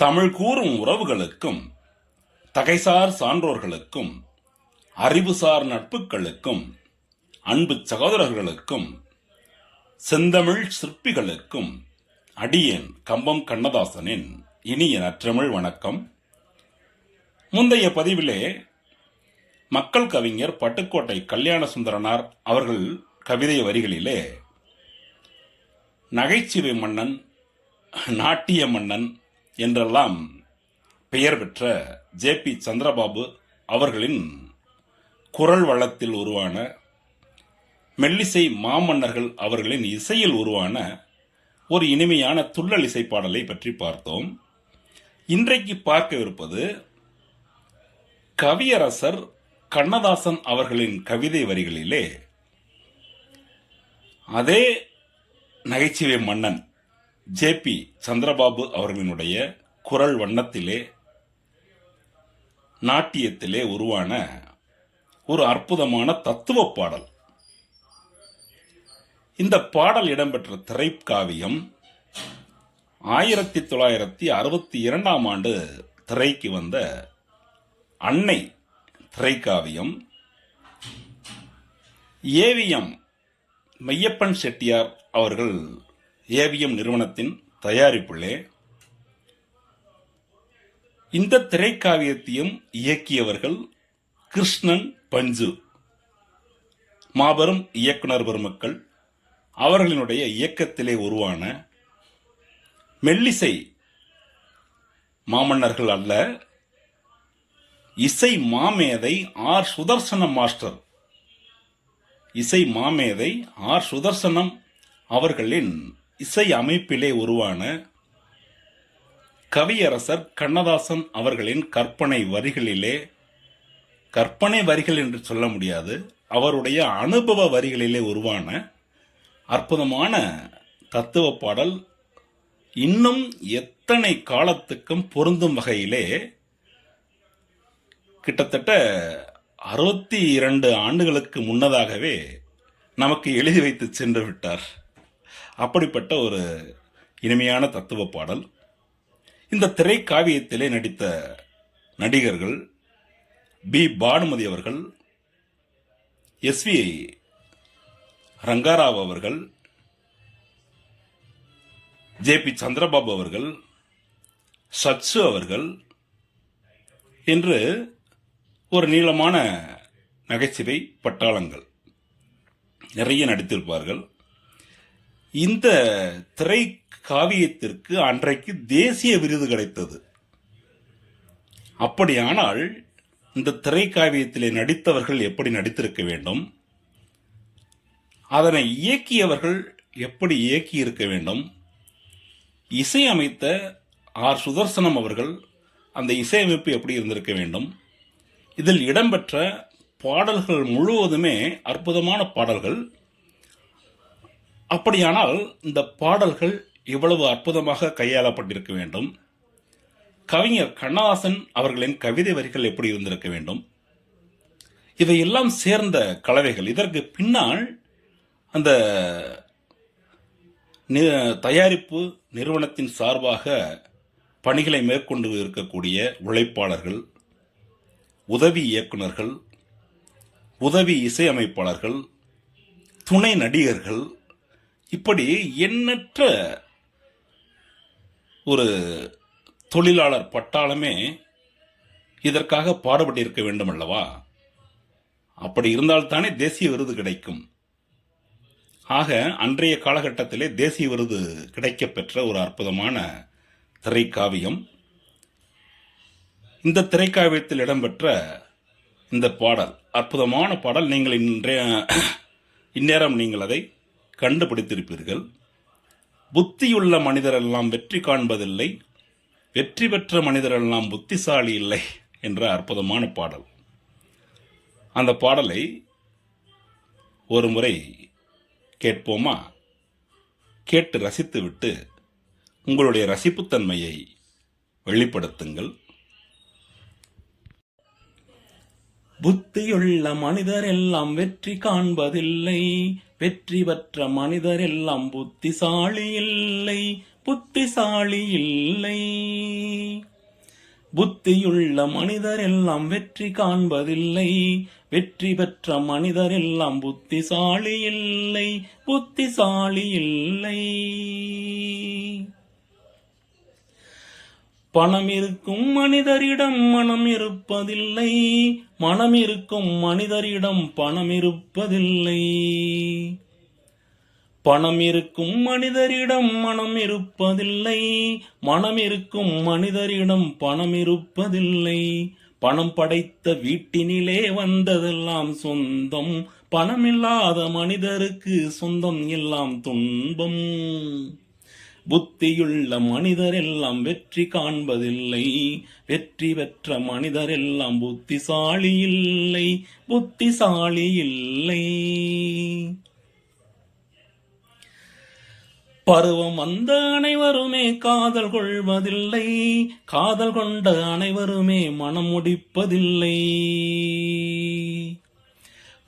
தமிழ் கூறும் உறவுகளுக்கும் தகைசார் சான்றோர்களுக்கும் அறிவுசார் நட்புகளுக்கும் அன்பு சகோதரர்களுக்கும் செந்தமிழ் சிற்பிகளுக்கும் அடியேன் கம்பம் கண்ணதாசனின் இனிய நற்றமிழ் வணக்கம். முந்தைய பதிவிலே மக்கள் கவிஞர் பட்டுக்கோட்டை கல்யாண சுந்தரனார் அவர்கள் கவிதை வரிகளிலே நகைச்சுவை மன்னன் நாட்டிய மன்னன் என்றெல்லாம் பெயர் பெற்ற ஜே பி சந்திரபாபு அவர்களின் குரல் வளத்தில் உருவான மெல்லிசை மாமன்னர்கள் அவர்களின் இசையில் உருவான ஒரு இனிமையான துள்ளல் இசை பாடலை பற்றி பார்த்தோம். இன்றைக்கு பார்க்கவிருப்பது கவியரசர் கண்ணதாசன் அவர்களின் கவிதை வரிகளிலே அதே நகைச்சுவை மன்னன் ஜே பி சந்திரபாபு அவர்களினுடைய குரல் வண்ணத்திலே நாட்டியத்திலே உருவான ஒரு அற்புதமான தத்துவ பாடல். இந்த பாடல் இடம்பெற்ற திரைக்காவியம் ஆயிரத்தி தொள்ளாயிரத்தி அறுபத்தி இரண்டாம் ஆண்டு திரைக்கு வந்த அன்னை திரைக்காவியம் ஏவிஎம் மையப்பன் செட்டியார் அவர்கள் ஏவிஎம் நிறுவனத்தின் தயாரிப்புள்ளே இந்த திரைக்காவியத்தையும் இயக்கியவர்கள் கிருஷ்ணன் பஞ்சு. மாபெரும் இயக்குனர் பெருமக்கள். அவர்களினுடைய இயக்கத்திலே உருவான மெல்லிசை மாமன்னர்கள் அல்ல. இசை மாமேதை ஆர் சுதர்சனம் மாஸ்டர். இசை மாமேதை ஆர் சுதர்சனம் அவர்களின் இசை அமைப்பிலே உருவான கவியரசர் கண்ணதாசன் அவர்களின் கற்பனை வரிகளிலே கற்பனை வரிகள் என்று சொல்ல முடியாது அவருடைய அனுபவ வரிகளிலே உருவான அற்புதமான தத்துவ பாடல் இன்னும் எத்தனை காலத்துக்கும் பொருந்தும் வகையிலே கிட்டத்தட்ட அறுபத்தி இரண்டு ஆண்டுகளுக்கு முன்னதாகவே நமக்கு எழுதி வைத்து சென்று விட்டார். அப்படிப்பட்ட ஒரு இனிமையான தத்துவ பாடல். இந்த திரைக்காவியத்திலே நடித்த நடிகர்கள் பி. பானுமதி அவர்கள் எஸ். வி. ரங்காராவ் அவர்கள் ஜே. பி. சந்திரபாபு அவர்கள் சச்சு அவர்கள் என்று ஒரு நீளமான நகைச்சுவை பட்டாளங்கள் நிறைய நடித்திருப்பார்கள். இந்த திரை காவியத்திற்கு அன்றைக்கு தேசிய விருது கிடைத்தது. அப்படியானால் இந்த திரைக்காவியத்திலே நடித்தவர்கள் எப்படி நடித்திருக்க வேண்டும்? அதனை இயக்கியவர்கள் எப்படி இயக்கி இருக்க வேண்டும்? இசையமைத்த ஆர் சுதர்சனம் அவர்கள் அந்த இசையமைப்பு எப்படி இருந்திருக்க வேண்டும்? இதில் இடம்பெற்ற பாடல்கள் முழுவதுமே அற்புதமான பாடல்கள். அப்படியானால் இந்த பாடல்கள் இவ்வளவு அற்புதமாக கையாளப்பட்டிருக்க வேண்டும். கவிஞர் கண்ணதாசன் அவர்களின் கவிதை வரிகள் எப்படி இருந்திருக்க வேண்டும்? இவையெல்லாம் சேர்ந்த கலவைகள். இதற்கு பின்னால் அந்த தயாரிப்பு நிறுவனத்தின் சார்பாக பணிகளை மேற்கொண்டு இருக்கக்கூடிய உழைப்பாளர்கள் உதவி இயக்குனர்கள் உதவி இசையமைப்பாளர்கள் துணை நடிகர்கள் இப்படி எண்ணற்ற ஒரு தொழிலாளர் பட்டாளமே இதற்காக பாடுபட்டிருக்க வேண்டும் அல்லவா அப்படி இருந்தால்தானே தேசிய விருது கிடைக்கும். ஆக அன்றைய காலகட்டத்திலே தேசிய விருது கிடைக்கப்பெற்ற ஒரு அற்புதமான திரைக்காவியம். இந்த திரைக்காவியத்தில் இடம்பெற்ற இந்த பாடல் அற்புதமான பாடல். நீங்கள் இன்றைய இந்நேரம் நீங்கள் அதை கண்டுபிடித்திருப்பீர்கள். புத்தியுள்ள மனிதரெல்லாம் வெற்றி காண்பதில்லை. வெற்றி பெற்ற மனிதரெல்லாம் புத்திசாலி இல்லை என்ற அற்புதமான பாடல். அந்த பாடலை ஒரு முறை கேட்போமா? கேட்டு ரசித்துவிட்டு உங்களுடைய ரசிப்புத்தன்மையை வெளிப்படுத்துங்கள். புத்தியுள்ள மனிதர் எல்லாம் வெற்றி காண்பதில்லை. வெற்றி பெற்ற மனிதர் எல்லாம் புத்திசாலி இல்லை புத்திசாலி இல்லை. புத்தியுள்ள மனிதர் எல்லாம் வெற்றி காண்பதில்லை வெற்றி பெற்ற மனிதர் எல்லாம் புத்திசாலி இல்லை புத்திசாலி இல்லை. பணம் இருக்கும் மனிதரிடம் மனம் இருப்பதில்லை. மனம் இருக்கும் மனிதரிடம் பணம் இருப்பதில்லை. பணம் இருக்கும் மனிதரிடம் மனம் இருப்பதில்லை. மனம் இருக்கும் மனிதரிடம் பணம் இருப்பதில்லை. பணம் படைத்த வீட்டினிலே வந்ததெல்லாம் சொந்தம். பணமில்லாத மனிதருக்கு சொந்தம் எல்லாம் துன்பம். புத்தியுள்ள மனிதரெல்லாம் வெற்றி காண்பதில்லை. வெற்றி பெற்ற மனிதரெல்லாம் புத்திசாலி இல்லை. புத்திசாலி இல்லை. பருவம் வந்த அனைவருமே காதல் கொள்வதில்லை. காதல் கொண்ட அனைவருமே மனம் முடிப்பதில்லை.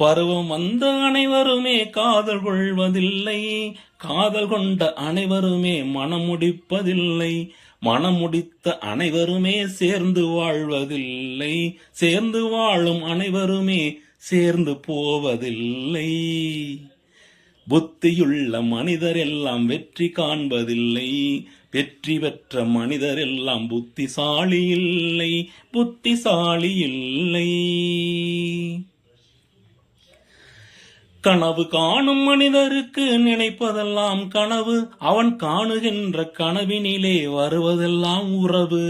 பருவம் வந்த அனைவருமே காதல் கொள்வதில்லை. காதல் கொண்ட அனைவருமே மனம் முடிப்பதில்லை. மனம் முடித்த அனைவருமே சேர்ந்து வாழ்வதில்லை. சேர்ந்து வாழும் அனைவருமே சேர்ந்து போவதில்லை. புத்தியுள்ள மனிதர் எல்லாம் வெற்றி காண்பதில்லை. வெற்றி பெற்ற மனிதர் எல்லாம் புத்திசாலி இல்லை. புத்திசாலி இல்லை. கனவு காணும் மனிதருக்கு நினைப்பதெல்லாம் கனவு. அவன் காணுகின்ற கனவினிலே வருவதெல்லாம் உறவு.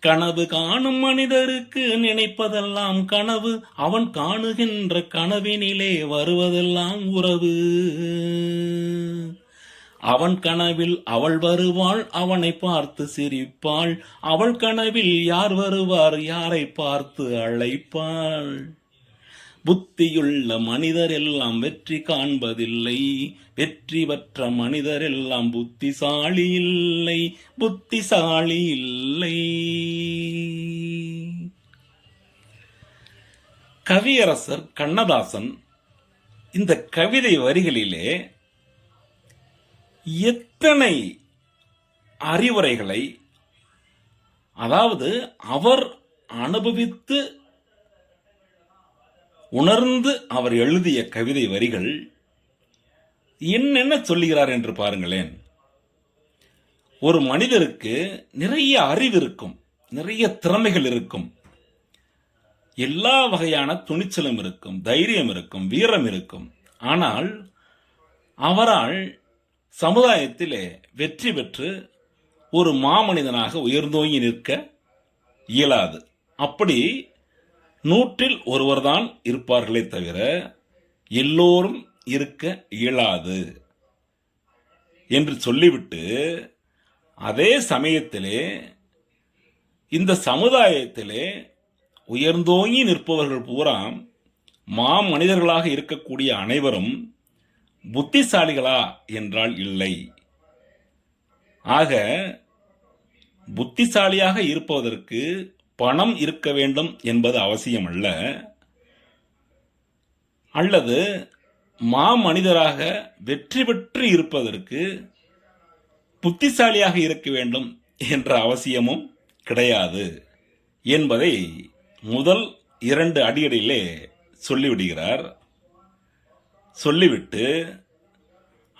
கனவு காணும் மனிதருக்கு நினைப்பதெல்லாம் கனவு. அவன் காணுகின்ற கனவினிலே வருவதெல்லாம் உறவு. அவன் கனவில் அவள் வருவாள் அவனை பார்த்து சிரிப்பாள். அவள் கனவில் யார் வருவார் யாரை பார்த்து அழைப்பாள். புத்தியுள்ள மனிதர் எல்லாம் வெற்றி காண்பதில்லை. வெற்றி பெற்ற மனிதர் எல்லாம் புத்திசாலி இல்லை. புத்திசாலி இல்லை. கவியரசர் கண்ணதாசன் இந்த கவிதை வரிகளிலே எத்தனை அறிவுரைகளை அதாவது அவர் அனுபவித்து உணர்ந்து அவர் எழுதிய கவிதை வரிகள் என்னென்ன சொல்லுகிறார் என்று பாருங்களேன். ஒரு மனிதருக்கு நிறைய அறிவு இருக்கும் நிறைய திறமைகள் இருக்கும். எல்லா வகையான துணிச்சலும் இருக்கும் தைரியம் இருக்கும் வீரம் இருக்கும். ஆனால் அவரால் சமுதாயத்திலே வெற்றி பெற்று ஒரு மாமனிதனாக உயர்ந்தோங்கி நிற்க இயலாது. அப்படி நூற்றில் ஒருவர்தான் இருப்பார்களே தவிர எல்லோரும் இருக்க இயலாது என்று சொல்லிவிட்டு அதே சமயத்திலே இந்த சமுதாயத்திலே உயர்ந்தோங்கி நிற்பவர்கள் பூரா மா மனிதர்களாக இருக்கக்கூடிய அனைவரும் புத்திசாலிகளா என்றால் இல்லை. ஆக புத்திசாலியாக இருப்பதற்கு பணம் இருக்க வேண்டும் என்பது அவசியம் அல்ல அல்லது மா மனிதராக வெற்றி பெற்று இருப்பதற்கு புத்திசாலியாக இருக்க வேண்டும் என்ற அவசியமும் கிடையாது என்பதை முதல் இரண்டு அடியடியிலே சொல்லிவிடுகிறார். சொல்லிவிட்டு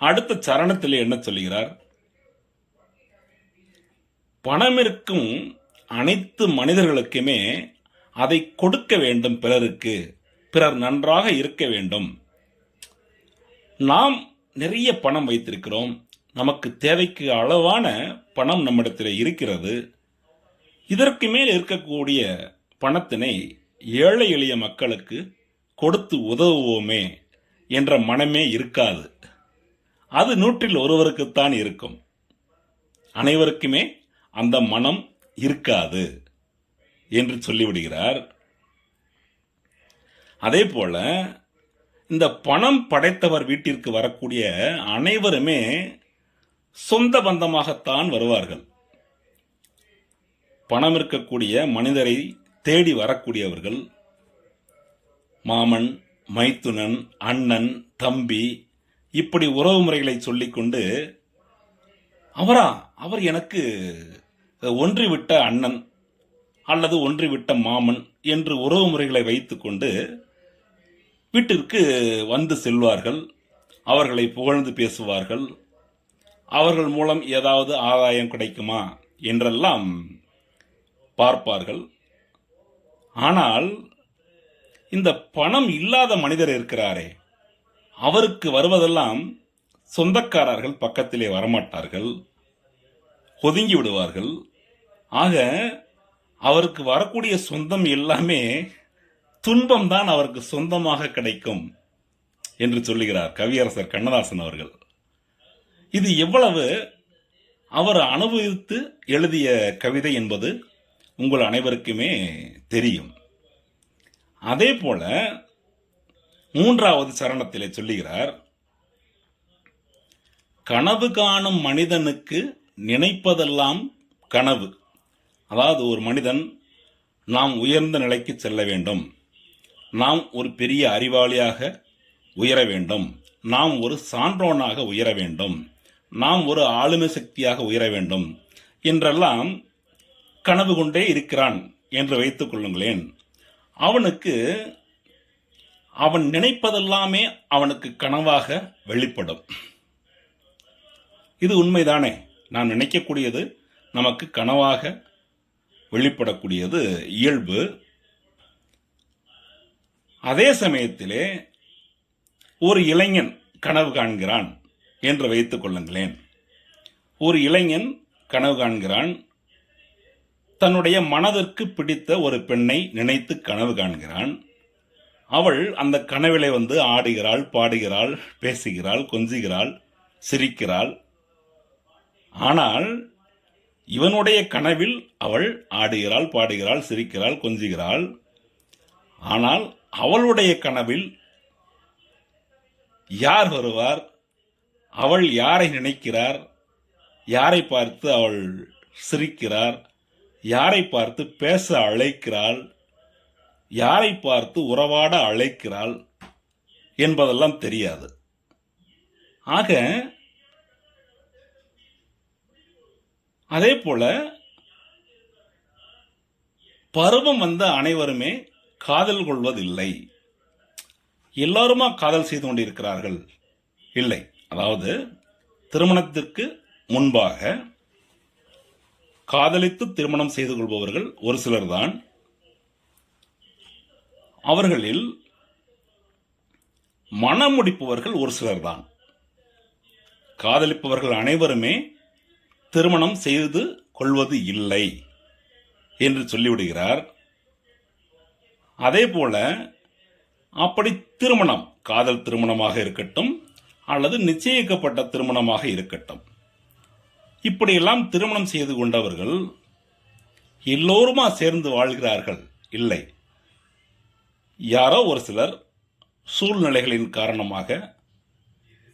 அடுத்த சரணத்தில் என்ன சொல்லுகிறார்? பணம் இருக்கும் அனைத்து மனிதர்களுக்குமே அதை கொடுக்க வேண்டும் பிறருக்கு. பிறர் நன்றாக இருக்க வேண்டும். நாம் நிறைய பணம் வைத்திருக்கிறோம். நமக்கு தேவைக்கு அளவான பணம் நம்மிடத்தில் இருக்கிறது. இதற்கு மேல் இருக்கக்கூடிய பணத்தினை ஏழை எளிய மக்களுக்கு கொடுத்து உதவுவோமே என்ற மனமே இருக்காது. அது நூற்றில் ஒருவருக்குத்தான் இருக்கும். அனைவருக்குமே அந்த மனம் இருக்காது என்று சொல்லிவிடுகிறார். அதே போல இந்த பணம் படைத்தவர் வீட்டிற்கு வரக்கூடிய அனைவருமே சொந்த பந்தமாகத்தான் வருவார்கள். பணம் இருக்கக்கூடிய மனிதரை தேடி வரக்கூடியவர்கள் மாமன் மைத்துனன் அண்ணன் தம்பி இப்படி உறவு முறைகளை சொல்லிக்கொண்டு அவரா அவர் எனக்கு ஒன்றிவிட்ட அண்ணன் அல்லது ஒன்றிவிட்ட மாமன் என்று உறவு முறைகளை வைத்துக்கொண்டு வீட்டிற்கு வந்து செல்வார்கள். அவர்களை புகழ்ந்து பேசுவார்கள். அவர்கள் மூலம் ஏதாவது ஆதாயம் கிடைக்குமா என்றெல்லாம் பார்ப்பார்கள். ஆனால் இந்த பணம் இல்லாத மனிதர் இருக்கிறாரே. அவருக்கு வருவதெல்லாம் சொந்தக்காரர்கள் பக்கத்திலே வரமாட்டார்கள். ஒதுங்கி விடுவார்கள். ஆக அவருக்கு வரக்கூடிய சொந்தம் எல்லாமே துன்பம் தான் அவருக்கு சொந்தமாக கிடைக்கும் என்று சொல்லுகிறார் கவியரசர் கண்ணதாசன் அவர்கள். இது எவ்வளவு? அவர் அனுபவித்து எழுதிய கவிதை என்பது உங்கள் அனைவருக்குமே தெரியும். அதே போல மூன்றாவது சரணத்திலே சொல்லுகிறார் கனவு காணும் மனிதனுக்கு நினைப்பதெல்லாம் கனவு. அதாவது ஒரு மனிதன் நாம் உயர்ந்த நிலைக்கு செல்ல வேண்டும். நாம் ஒரு பெரிய அறிவாளியாக உயர வேண்டும். நாம் ஒரு சான்றோனாக உயர வேண்டும். நாம் ஒரு ஆளுமை சக்தியாக உயர வேண்டும். என்றெல்லாம் கனவு கொண்டே இருக்கிறான் என்று வைத்துக் கொள்ளுங்களேன். அவனுக்கு அவன் நினைப்பதெல்லாமே அவனுக்கு கனவாக வெளிப்படும். இது உண்மைதானே? நான் நினைக்கக்கூடியது நமக்கு கனவாக வெளிப்படக்கூடியது இயல்பு. அதே சமயத்திலே ஒரு இளைஞன் கனவு காண்கிறான் என்று வைத்துக் கொள்ளுங்களேன். ஒரு இளைஞன் கனவு காண்கிறான். தன்னுடைய மனதிற்கு பிடித்த ஒரு பெண்ணை நினைத்து கனவு காண்கிறான். அவள் அந்த கனவிலே வந்து ஆடுகிறாள் பாடுகிறாள் பேசுகிறாள் கொஞ்சுகிறாள் சிரிக்கிறாள். ஆனால் இவனுடைய கனவில் அவள் ஆடுகிறாள் பாடுகிறாள் சிரிக்கிறாள் கொஞ்சுகிறாள். ஆனால் அவளுடைய கனவில் யார் வருவார்? அவள் யாரை நினைக்கிறார்? யாரை பார்த்து அவள் சிரிக்கிறார்? யாரை பார்த்து பேச அழைக்கிறாள்? யாரை பார்த்து உறவாட அழைக்கிறாள்? என்பதெல்லாம் தெரியாது. ஆக அதே போல பருவம் வந்த அனைவருமே காதல் கொள்வதில்லை. எல்லாருமா காதல் செய்து கொண்டிருக்கிறார்கள்? இல்லை. அதாவது திருமணத்திற்கு முன்பாக காதலித்து திருமணம் செய்து கொள்பவர்கள் ஒரு சிலர்தான். அவர்களில் மனம் முடிப்பவர்கள் ஒரு சிலர்தான். காதலிப்பவர்கள் அனைவருமே திருமணம் செய்து கொள்வது இல்லை என்று சொல்லிவிடுகிறார். அதே போல அப்படி திருமணம் காதல் திருமணமாக இருக்கட்டும் அல்லது நிச்சயிக்கப்பட்ட திருமணமாக இருக்கட்டும். இப்படியெல்லாம் திருமணம் செய்து கொண்டவர்கள் எல்லோருமா சேர்ந்து வாழ்கிறார்கள்? இல்லை. யாரோ ஒரு சிலர் சூழ்நிலைகளின் காரணமாக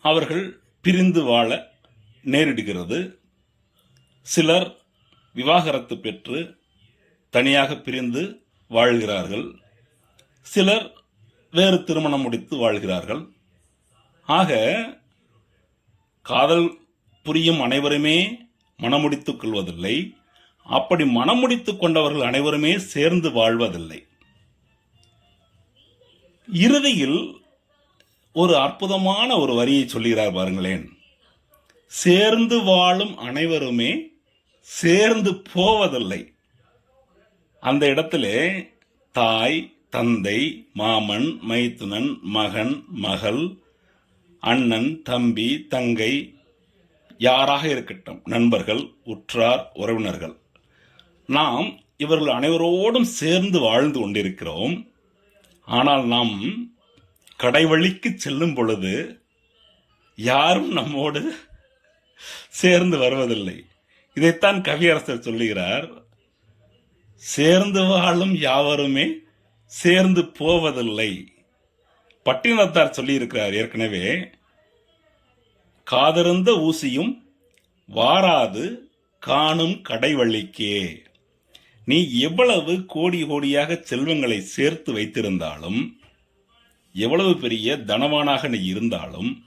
அவர்கள் பிரிந்து வாழ நேரிடுகிறது. சிலர் விவாகரத்து பெற்று தனியாக பிரிந்து வாழ்கிறார்கள். சிலர் வேறு திருமணம் முடித்து வாழ்கிறார்கள். ஆக காதல் புரியும் அனைவருமே மனமுடித்துக் கொள்வதில்லை. அப்படி மனமுடித்துக் கொண்டவர்கள் அனைவருமே சேர்ந்து வாழ்வதில்லை. இறுதியில் ஒரு அற்புதமான ஒரு வரியை சொல்லுகிறார் பாருங்களேன். சேர்ந்து வாழும் அனைவருமே சேர்ந்து போவதில்லை. அந்த இடத்திலே தாய் தந்தை மாமன் மைத்துனன் மகன் மகள் அண்ணன் தம்பி தங்கை யாராக இருக்கட்டும் நண்பர்கள் உற்றார் உறவினர்கள். நாம் இவர்கள் அனைவரோடும் சேர்ந்து வாழ்ந்து கொண்டிருக்கிறோம். ஆனால் நாம் கடைவழிக்கு செல்லும் பொழுது யாரும் நம்மோடு சேர்ந்து வருவதில்லை. இதைத்தான் கவியரசர் சொல்லுகிறார். சேர்ந்து வாழும் யாவருமே சேர்ந்து போவதில்லை. பட்டினத்தார் சொல்லியிருக்கிறார் ஏற்கனவே. காதிருந்த ஊசியும் வாராது காணும் கடைவழிக்கே. நீ எவ்வளவு கோடி கோடியாக செல்வங்களை சேர்த்து வைத்திருந்தாலும் எவ்வளவு பெரிய தனவானாக நீ இருந்தாலும்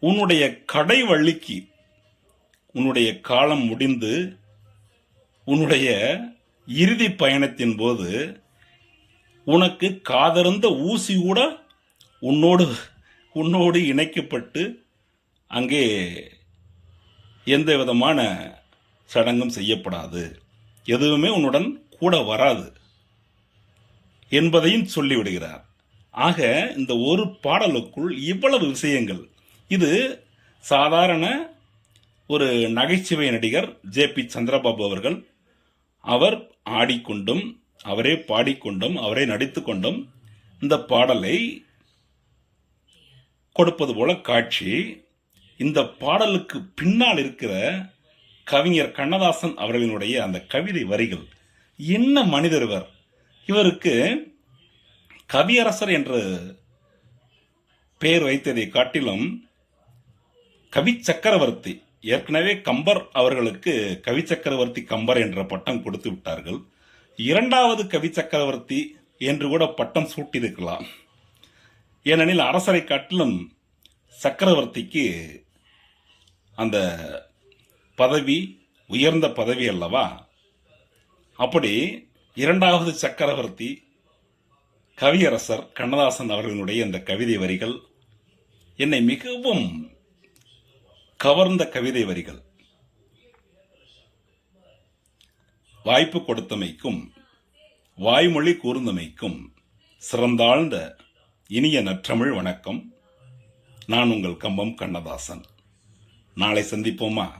உன்னுடைய கடை வள்ளிக்கு உன்னுடைய காலம் முடிந்து உன்னுடைய இறுதி பயணத்தின் போது உனக்கு காதருந்த ஊசி கூட உன்னோடு உன்னோடு இணைக்கப்பட்டு அங்கே எந்த விதமான சடங்கும் செய்யப்படாது. எதுவுமே உன்னுடன் கூட வராது என்பதையும் சொல்லிவிடுகிறார். ஆக இந்த ஒரு பாடலுக்குள் இவ்வளவு விஷயங்கள் இது சாதாரண ஒரு நகைச்சுவை நடிகர் ஜே பி சந்திரபாபு அவர்கள். அவர் ஆடிக்கொண்டும் அவரே பாடிக்கொண்டும் அவரே நடித்துக்கொண்டும் இந்த பாடலை கொடுப்பது போல காட்சி. இந்த பாடலுக்கு பின்னால் இருக்கிற கவிஞர் கண்ணதாசன் அவர்களினுடைய அந்த கவிதை வரிகள். என்ன மனிதர் இவர்? இவருக்கு கவியரசர் என்று பெயர் வைத்ததை காட்டிலும் கவி சக்கரவர்த்தி ஏற்கனவே கம்பர் அவர்களுக்கு கவி சக்கரவர்த்தி கம்பர் என்ற பட்டம் கொடுத்து விட்டார்கள். இரண்டாவது கவி சக்கரவர்த்தி என்று கூட பட்டம் சூட்டியிருக்கலாம். ஏனெனில் அரசரை காட்டிலும் சக்கரவர்த்திக்கு அந்த பதவி உயர்ந்த பதவி அல்லவா? அப்படி இரண்டாவது சக்கரவர்த்தி கவியரசர் கண்ணதாசன் அவர்களுடைய இந்த கவிதை வரிகள் என்னை மிகவும் கவர்ந்த கவிதை வரிகள். வாய்ப்பு கொடுத்தமைக்கும் வாய்மொழி கூர்ந்தமைக்கும் சிறந்தாழ்ந்த இனிய நற்றமிழ் வணக்கம். நான் உங்கள் கம்பம் கண்ணதாசன். நாளை சந்திப்போமா?